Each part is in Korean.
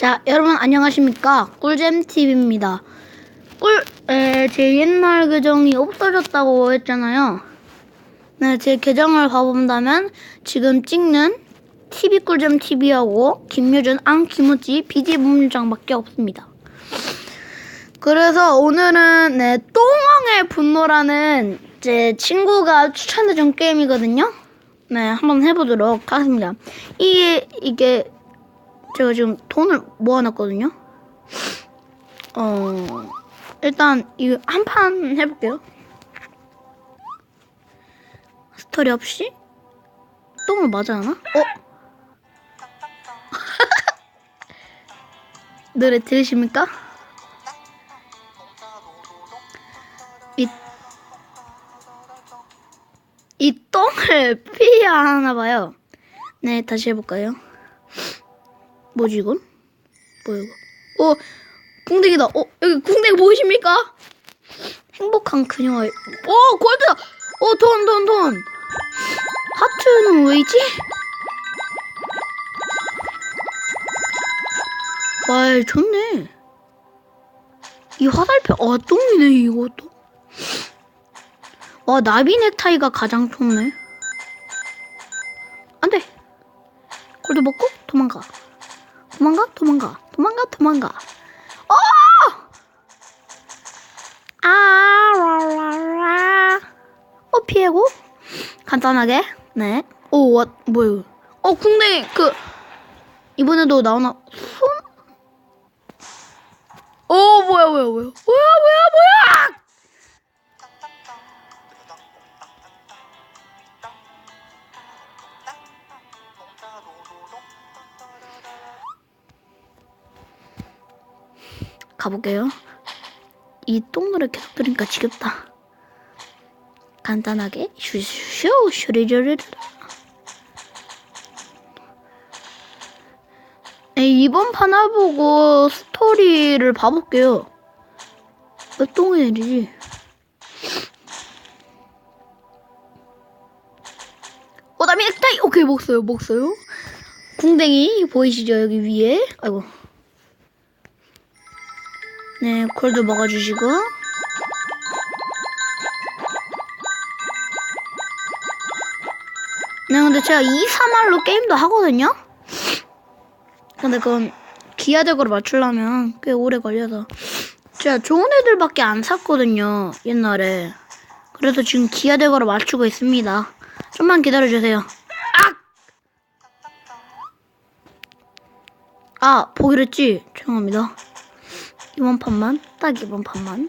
자, 여러분 안녕하십니까? 꿀잼TV입니다. 꿀, 에, 제 옛날 계정이 없어졌다고 했잖아요. 네, 제 계정을 봐본다면 지금 찍는 TV 꿀잼TV하고 김유준, 앙키무치, BJ본장밖에 없습니다. 그래서 오늘은 네, 똥왕의 분노라는 제 친구가 추천해준 게임이거든요. 네, 한번 해보도록 하겠습니다. 이게, 이게, 제가 지금 돈을 모아놨거든요. 어, 일단, 이거 한판 해볼게요. 스토리 없이? 똥을 맞아 하나? 어? 노래 들으십니까? 이, 이 똥을 피해야 하나 봐요. 네, 다시 해볼까요? 뭐지, 이건? 뭐야, 이거? 어, 궁뎅이다. 어, 여기 궁뎅이 보이십니까? 행복한 그녀의, 어, 골드다! 어, 돈, 돈, 돈! 하트는 왜이지? 와, 좋네. 이 화살표, 아, 똥이네, 이것도. 와, 나비 넥타이가 가장 좋네. 안 돼. 골드 먹고 도망가. 도망가, 도망가, 도망가, 도망가. 어! 아, 라라라. 어, 피해고. 간단하게. 네. 오, 와, 뭐야. 어, 궁뎅이, 그, 이번에도 나오나, 손? 오, 뭐야, 뭐야, 뭐야. 뭐야, 뭐야, 뭐야! 가볼게요. 이 똥노래 계속 들으니까 지겹다. 간단하게 슈슈 슈리르르 네, 이번 판화 보고 스토리를 봐볼게요. 왜 똥이 내리지? 어, 나미 넥타이! 오케이, 먹었어요, 먹었어요. 궁뎅이 보이시죠, 여기 위에? 아이고. 네, 콜도 먹어주시고. 네, 근데 제가 2, 3할로 게임도 하거든요? 근데 그건 기하적으로 맞추려면 꽤 오래 걸려서. 제가 좋은 애들밖에 안 샀거든요, 옛날에. 그래서 지금 기하적으로 맞추고 있습니다. 좀만 기다려주세요. 악! 아, 보기로 했지? 죄송합니다. 이번 판만, 딱 이번 판만.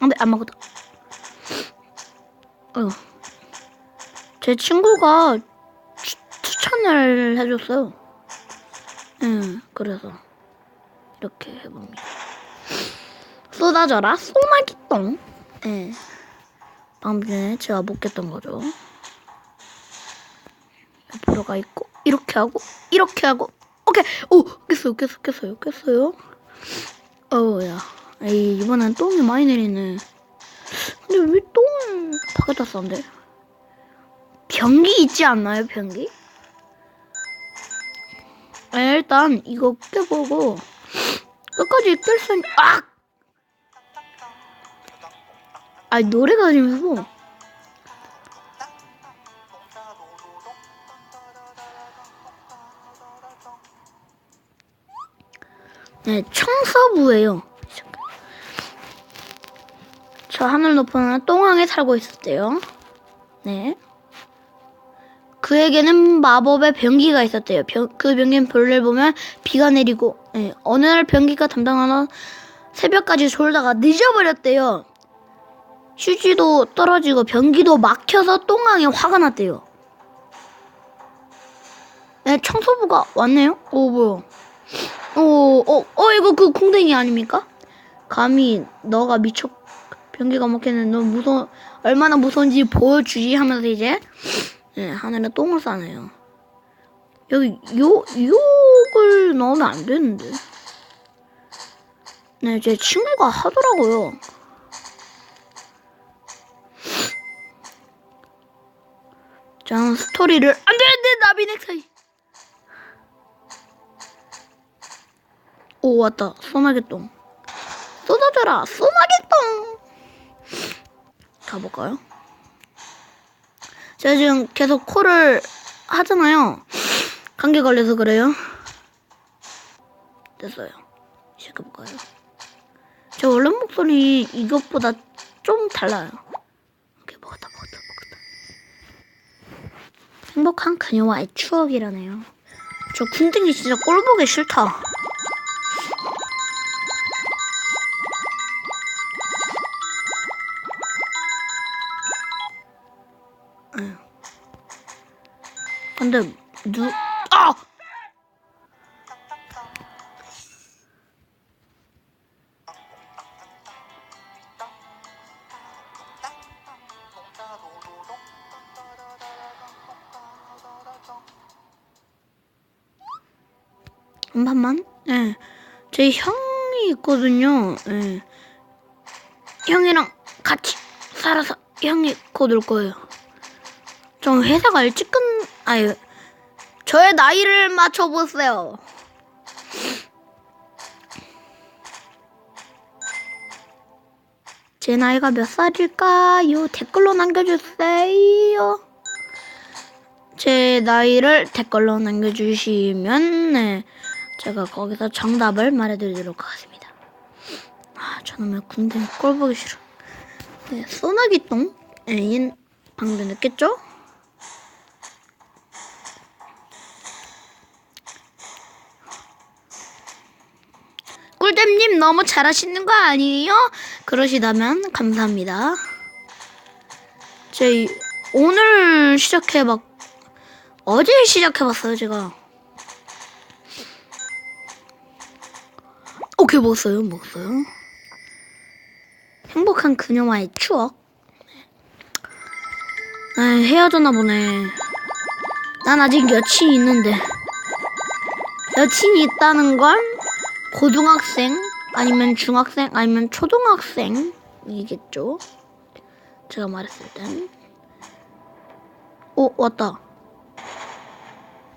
안 돼, 안 먹었다. 어휴. 제 친구가 추, 추천을 해줬어요. 응, 그래서 이렇게 해봅니다. 쏟아져라, 소나기똥. 예. 방금 전에 제가 못 깼던 거죠. 옆으로가 있고, 이렇게 하고, 이렇게 하고, 오케이! 오! 깼어요, 깼어요, 깼어요, 깼어요. 어우, 야. 에이, 이번엔 똥이 많이 내리네. 근데 왜 똥을 바깥다 싼데? 변기 있지 않나요, 변기? 아, 일단 이거 껴보고 끝까지 깰 수 있... 아! 아 노래가 들리면서 네 청서부예요. 저 하늘 높은 똥왕에 살고 있었대요. 네. 그에게는 마법의 변기가 있었대요. 변, 그 변기는 볼일 보면 비가 내리고 예, 어느 날 변기가 담당하는 새벽까지 졸다가 늦어버렸대요. 휴지도 떨어지고 변기도 막혀서 똥왕이 화가 났대요. 네, 청소부가 왔네요. 오 뭐야? 오, 어, 어 이거 그 궁뎅이 아닙니까? 감히 너가 미쳐 변기가 막혔는데 너 무서 얼마나 무서운지 보여주지 하면서 이제 네, 하늘에 똥을 싸네요. 여기 요 욕을 넣으면 안 되는데. 네, 제 친구가 하더라고요. 자, 스토리를 안 돼, 나비 넥타이. 오, 왔다. 소나기똥. 쏟아져라, 소나기똥. 가볼까요? 제가 지금 계속 코를 하잖아요. 감기 걸려서 그래요. 됐어요. 시작해볼까요? 제 원래 목소리 이것보다 좀 달라요. 오케이, 먹었다, 먹었다, 먹었다. 행복한 그녀와의 추억이라네요. 저 궁뎅이 진짜 꼴보기 싫다. 근데 누 아! 한 번만. 예. 제 형이 있거든요. 예. 형이랑 같이 살아서 형이 곧 올 거예요. 좀 회사가 일찍 끝, 아유, 저의 나이를 맞춰보세요. 제 나이가 몇 살일까요? 댓글로 남겨주세요. 제 나이를 댓글로 남겨주시면, 네, 제가 거기서 정답을 말해드리도록 하겠습니다. 아, 저놈의 군대 꼴 보기 싫어. 네, 소나기똥? 애인 방금 느꼈죠? 꿀잼님 너무 잘하시는 거 아니에요? 그러시다면 감사합니다. 제 오늘 시작해 막 어제 시작해 봤어요 제가. 오케이 먹었어요 먹었어요. 행복한 그녀와의 추억. 아 헤어졌나 보네. 난 아직 여친이 있는데 여친이 있다는 건 고등학생 아니면 중학생 아니면 초등학생이겠죠. 제가 말했을 땐. 오 왔다.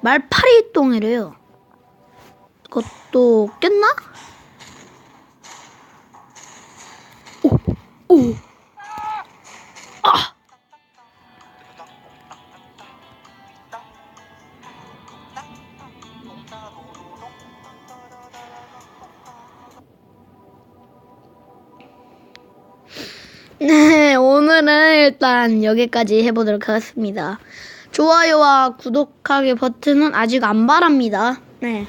말파리 똥이래요. 그것도 깼나? 오, 오. 네, 오늘은 일단 여기까지 해보도록 하겠습니다. 좋아요와 구독하기 버튼은 아직 안 바랍니다. 네.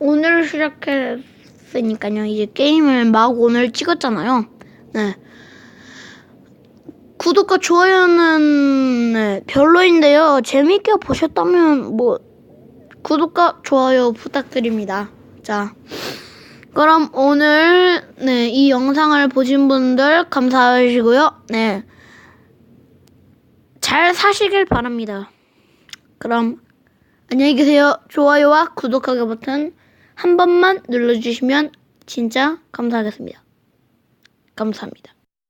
오늘 시작했으니까요. 이제 게임을 막 오늘 찍었잖아요. 네. 구독과 좋아요는 네, 별로인데요. 재밌게 보셨다면 뭐 구독과 좋아요 부탁드립니다. 자. 그럼 오늘 네, 이 영상을 보신 분들 감사하시고요. 네. 잘 사시길 바랍니다. 그럼 안녕히 계세요. 좋아요와 구독하기 버튼 한 번만 눌러주시면 진짜 감사하겠습니다. 감사합니다.